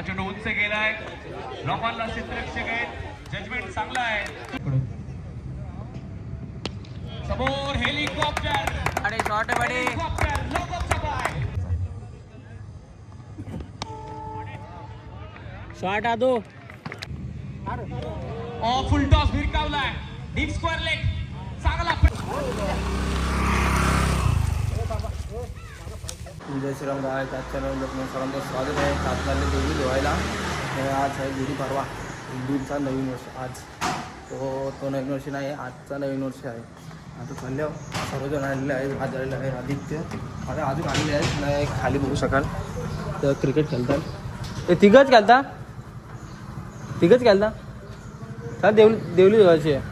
चेंडू उंच गेलाय. लोकांना क्षेत्ररक्षक आहेत. जजमेंट चांगलं आहे. समोर हेलिकॉप्टर अरे शॉर्ट बडे शॉर्ट आदो. फुल टॉस भिरकावलाय. डीप स्क्वेअर लेग चांगला. जय श्रीराम गाय आजच्या नवीन सरांचं स्वागत आहे. आज देवी धुवायला आज आहे गुढी परवा हिंदूंचा नवीन वर्ष आज. तो तो नवीन वर्ष नाही आजचा नवीन वर्ष आहे. आता चालले सर्वजण आलेले आहे आज आलेले आहे आदित्य. आता अजून आलेले आहेत नाही खाली बघू शकाल. तर क्रिकेट खेळतात. ते तिघंच खेळता? तिघंच खेळता? का देवली देवली देवाची आहे.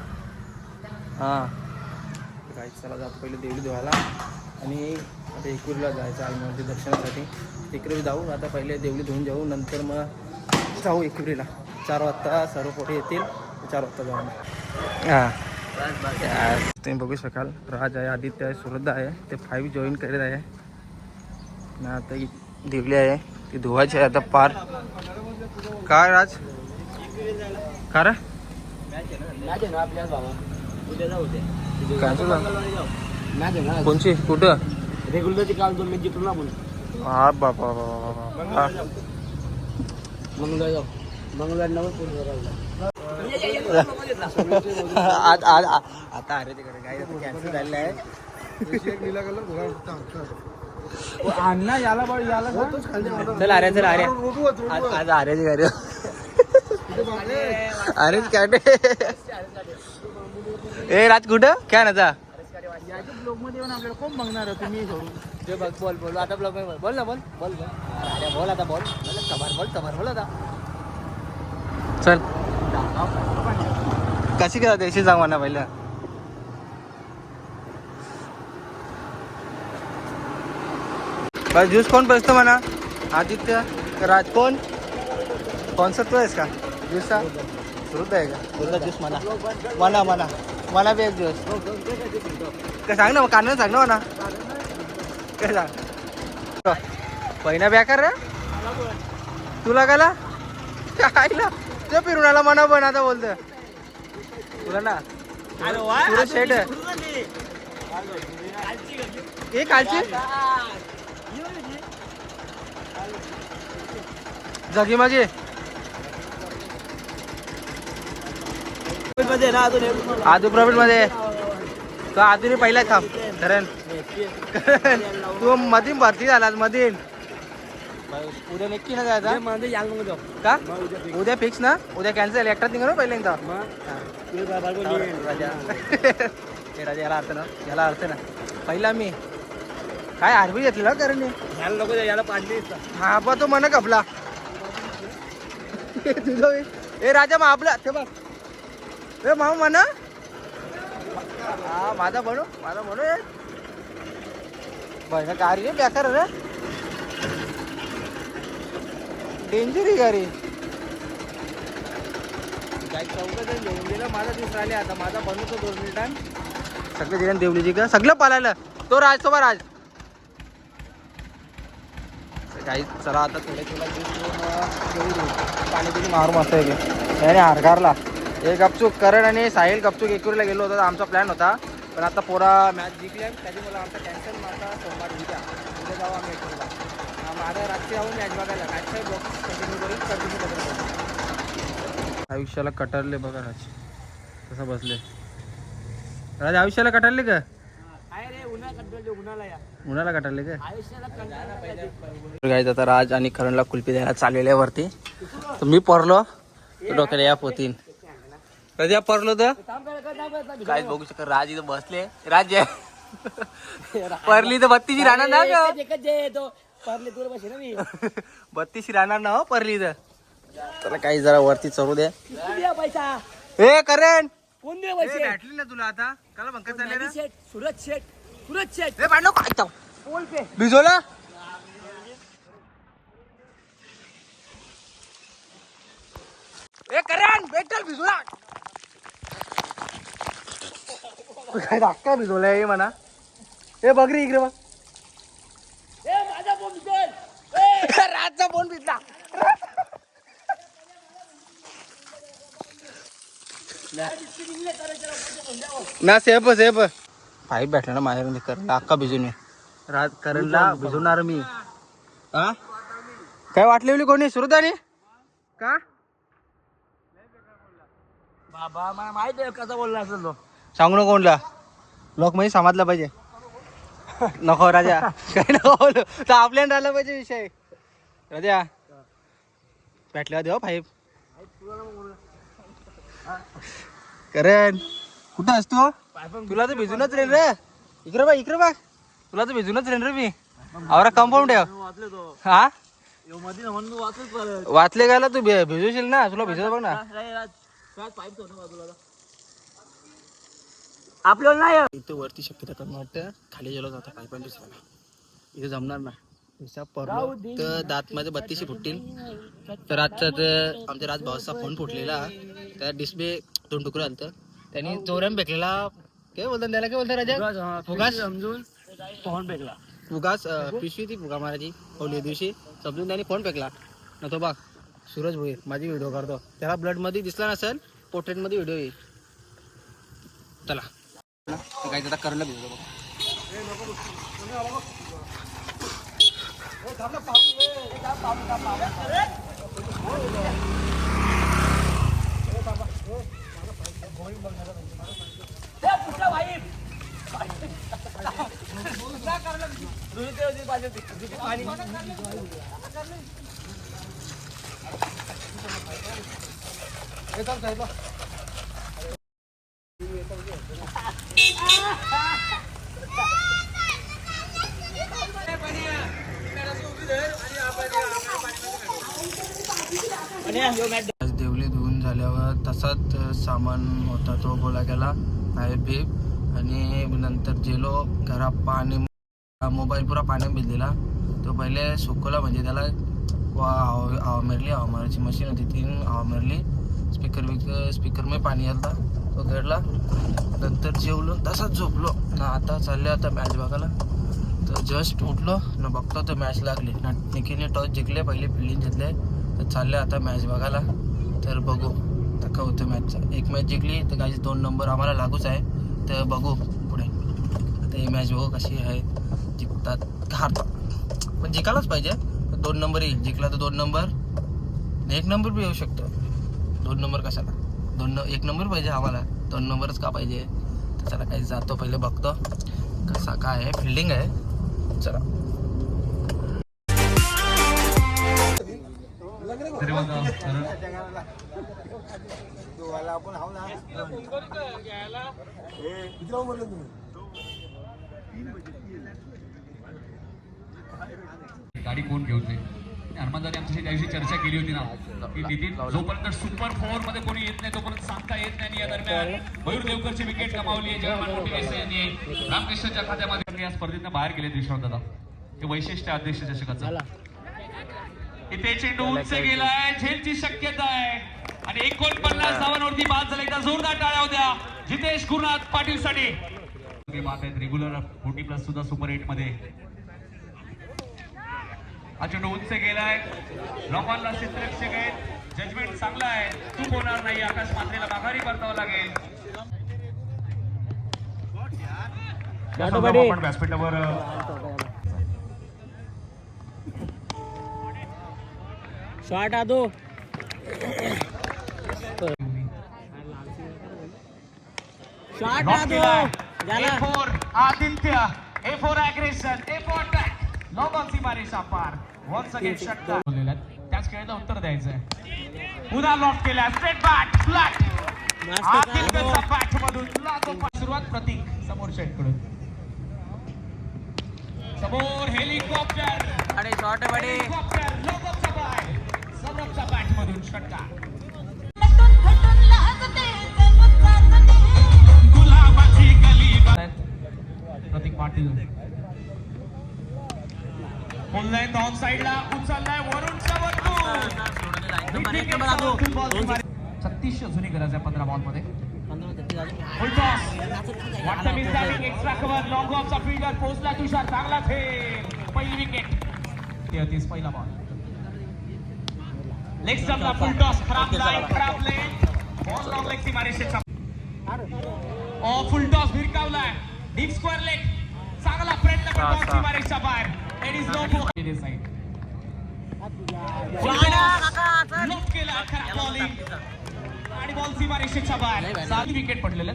हां. काय चला जातो पहिले देवली देवाला आणि आता एकविरीला जायचं आहे म्हणजे दर्शनासाठी. तिकडे जाऊ आता पहिले देवली धुवून जाऊ नंतर मग जाऊ एकविरीला चार वाजता सर्व पोटे येतील चार वाजता जाऊ हां. तुम्ही बघू शकाल राज आहे आदित्य आहे सुरद्धा आहे ते फाईव्ह जॉईन करत आहे. आणि आता ही देवली आहे ती धुवायची आहे आता पार. काय राज? का रे? कोणची? कुठं? रेग्युलरची काल दोन मॅच जिंकलो ना आपण हा बाबा बाबा बाबा मंगळवार मंगळवार नवं पूर्ण आज आज आ- आता अरे ते कॅन्सल झालेलं आहे. अण्णा याला बळ याला चल अरे चल अरे आज अरेच काय ए राज कुठं? काय ना जा ब्लॉगमध्ये येऊन आपल्याला कोण बघणार आहे तुम्ही सोडून? ते बघ बोल बोल. आता ब्लॉग बोल. बोल ना बोल. बोल बोल. अरे बोल आता बोल. बोल कबार बोल कबार बोल आता. चल. कशी काय देशी सांग म्हणा पहिलं? बस ज्यूस कोण बसतो म्हणा? आदित्य राज कोण? स्पॉन्सर तू आहेस का? ज्यूसचा सुरुत आहे का? ज्यूस म्हणा म्हणा म्हणा मला बी एक ज्यूस काय सांग ना कानाला सांग ना म्हणा काय सांग? पहिला बेकार रे. तुला काला? आईला. ते फिरून आला म्हणा पण आता बोलत तुला ना. सुरज शेट ए कालची? जगी माझी आदू प्रॉफिटमध्ये. तो आदूने पहिला थांब करण तू मधीन भरती झालास मधीन. उद्या नक्की ना जायचा? का? उद्या फिक्स ना? उद्या कॅन्सल एकटाच निघा ना पहिल्यांदा? राजा. राजा याला अर्थ ना? याला अर्थ ना? पहिला मी. काय आरबी घेतलं कारण? याला लोक याला पाडली हा बा तो मन कपला तुझं. ए राजा मग आपला ते बघ. ए मामा म्हणा हा माझा बनू माझा बनू ए बहिणा गाडी रे बेकार रे. डेंजर ही गाडी. काय चौघ जण गेला माझा दिवस राहिले. आता माझा बनवतो दोन मिनिटां सगळे जण देवलीची का सगळं पालायला. तो राज तो बा राज. काही चला आता थोडे तुला पाणी मारून मस्त आहे याने हरकारला हे गपचूक करण आणि साहिल गपचूक एकुरीला गेलो होतो आमचा प्लॅन होता. पण आता पोरा मॅच जिंकल्या त्याच्यामुळे आमचा कॅन्सल मारता सोमवार उद्या. उद्या जाऊ आम्ही एकुरीला. माझा रात्री जाऊन मॅच बघायला. मॅच ब्लॉग कंटिन्यू करून कंटिन्यू करून आयुष्याला कटारले बघा राज. कसं बसले. राज आयुष्याला कटारले का? उन्हाला कटारले का? गाईज आता राज आणि करणला कुल्फी द्यायला चाललेल्या वरती. तर मी पडलो. तर डोक्याला या पोतीन. कधी या पडलो तर? काय बघू शकत राज इथं बसले. राज. परली तर बत्तीशी राहणार ना ग? पारले बत्तीशी राहणार ना हो परली तर त्याला काही जरा वरती चढू दे. पैसा. ए करण! कोण दे पैसे. भेटली ना तुला आता. काला बंकत चालले सुरज शेठ सुरज शेठ ए भांडो काय तो? बोल पे भिजवला? ए करण भेटल भिजवला. काय धक्का भिजवलाय हे म्हणा. हे बघ इकडे बघ. रातचा फोन भिजला. ना. सेफ सेफ पाईप भेटला ना माझ्याकडे करला अक्का भिजून मी रात करला भिजवणार मी. हा काय वाटलेली कोणी? सुरुदानी का? बाबा मला माहिती आहे कसा बोलला असेल तो. सांगू नको कोणला लोक म्हणजे समजला पाहिजे. नको राजा. काही नको बोलू. तर आपल्याला राहिला पाहिजे विषय. राजा. भेटल्या देवा फाईप करेन कुठं असतो तुला तर भिजूनच रेन रे. इकडे बा इकडे बा तुला तर भिजूनच रेन रे मी. आवरा कंपाऊंड ठेव. वाचले हा? वाचले गायला तू भिजूशील ना? तुला भिजवतो बघ ना. आपल्याला नाही इथे वरती शक्यता कमी वाटतं. खाली गेलो जाता काय पण दुसऱ्याला इथे जमणार ना हिसाब पडलो तर दात मध्ये बत्तीसशे फुटतील. तर आजचा तर आमच्या राज भावाचा फोन फुटलेला त्या डिस्प्ले दोन तुकडे आलत. त्यांनी जोरान फेकलेला. काय बोलतात त्याला? काय बोलतात राजा? फुगास समजून फोन फेकला. फुगास पिशवी ती फुगा मारायची. होली दिवशी समजून त्यांनी फोन फेकला. न तो बघ सूरज भोईर माझी व्हिडिओ करतो त्याला ब्लडमध्ये दिसला नसेल पोर्ट्रेटमध्ये व्हिडिओ येईल. चला. काही आता करणं भिजलो बघ. आज देवली धुवून झाल्यावर तसाच सामान होता तो गोळा केला पाईप बीप. आणि नंतर जेलो घरा पाणी मोबाईल पुरा पाण्यात भिजलेला. तो पहिले सुकवला म्हणजे त्याला हवा हवा मारली हवा मारायची मशीन होती तीन हवा मारली. स्पीकर बिकर स्पीकरमुळे पाणी आलता तो घडला नंतर जेवलो तसाच झोपलो. ना आता चालले आता मॅच बघायला. तर जस्ट उठलो. न बघतो तर मॅच लागली. ना निखिलने टॉस जिंकले. पहिले फिल्डिंग घेतले. तर चालले आता मॅच बघायला. तर बघू. तर का होतं मॅचचं एक मॅच जिंकली. तर काही दोन नंबर आम्हाला लागूच आहे. तर बघू पुढे. आता ही मॅच बघू कशी आहे. जिंकतात. हारतात पण जिंकायलाच पाहिजे. दोन नंबर येईल. जिंकला तर दोन नंबर एक नंबर बी येऊ शकतो. दोन नंबर कशाला? दोन न एक नंबर पाहिजे आम्हाला. दोन नंबरच का पाहिजे? तर चला काही जातो. पहिले बघतो. कसा काय आहे? फिल्डिंग आहे. चला गाडी कोण घेऊन जाईल? हनुमानदाने आमच्याशी त्या दिवशी चर्चा केली होती ना. की नितीन जोपर्यंत सुपर फोरमध्ये कोणी येत नाही तोपर्यंत सांगता येत नाही या दरम्यान मयूर देवकरची विकेट कमावली आहे यांनी रामकृष्णच्या खात्यामध्ये. या स्पर्धेतनं बाहेर गेले विश्वनाथ दादा. ते वैशिष्ट्य अध्यक्ष चषकाचं. इथे चेंडू उंच गेलाय झेलची शक्यता आहे. आणि एकोणपन्नास धावांवरती बाद झाला. एकदा जोरदार टाळ्या होत्या. जितेश गुरुनाथ पाटील साठी रेग्युलर फोर्टी प्लस सुद्धा सुपर एटमध्ये. चेंडू उंच गेलाय. लोकांना क्षेत्ररक्षक आहेत. जजमेंट चांगला आहे. तू होणार नाही. आकाश मात्रेला माघारी परतावं लागेल. आपण व्यासपीठावर शॉर्ट आ दो शॉर्ट आ दो झाला. Four Aditya. A four aggression a four on सीमारेषा पार वन्स अगेन षटकार त्याच खेळाचं उत्तर द्यायचंय. पुन्हा लॉक केला स्ट्रेट बॅट फ्लॅट मधून सुरुवात प्रतीक समोर शेटकडून समोर हेलिकॉप्टर अरे आहे बडे. हेलिकॉप्टर लोगोचा बाय समोरचा बॅट मधून षटकार प्रतीक पाटील. बोललाय डॉन साइडला उचललाय दो छत्तीसशे जुनी गरज आहे पंधरा बॉलमध्ये. एक्स्ट्रा कव्हर लॉंग ऑफचा फील्डर पोहोचला तुषार. चांगला खेळ पहिली विकेट तेहतीस पहिला बॉल लेग स्टम्पला फुल टॉस खराब लाईन खराब लेन बॉल लॉंग लेग सी मारे ओ फुल टॉस भिरकावलाय. डीप स्क्वेअर लेग चांगला प्रयत्न करतो सहा. सीमारेषच्या बाहेर. आणि बॉल सीमारेषेच्या बाहेर सात विकेट पडलेले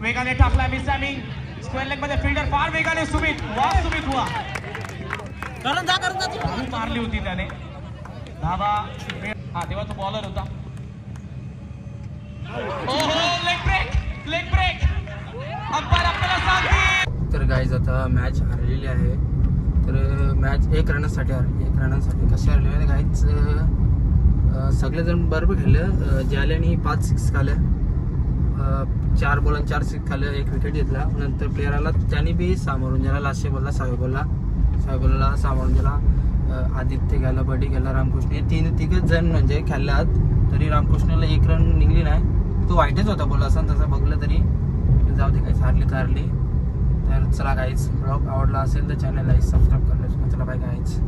वेगाने टाकला मिसामी. स्क्वेअर लेगमध्ये फिल्डर फार वेगाने सुमित. वा सुमित हुआ. खूप मारली होती त्याने. धावा. हा तेव्हा तो बॉलर होता ओहो leg break leg break umpire आपल्याला सांगतील तर गाईज आता मॅच हरलेली आहे. तर मॅच एक रनासाठी हरली एक रनासाठी कशी हरली म्हणजे गाईज सगळेजण बरोबर खेळले. ज्याल्याने पाच सिक्स खाल्या. चार बॉल चार सिक्स खाल्लं एक विकेट घेतला. नंतर प्लेअर आला. त्याने बी सामोरून गेला लास्टचे बॉलला सहाव्या बॉलला. सहाव्या सावंतला गेला. आदित्य गेला बडी गेला रामकृष्ण हे तीन तिघच जण म्हणजे खेळल्यात तरी रामकृष्णाला एक रन निघली नाही. तो वाईटच होता बोला असं तसं बघलं तरी. जाऊ दे काहीच हारली तर हारली. तर चला काहीच ब्लॉग आवडला असेल तर चॅनलला सबस्क्राईब करण्यास चला बाय काहीच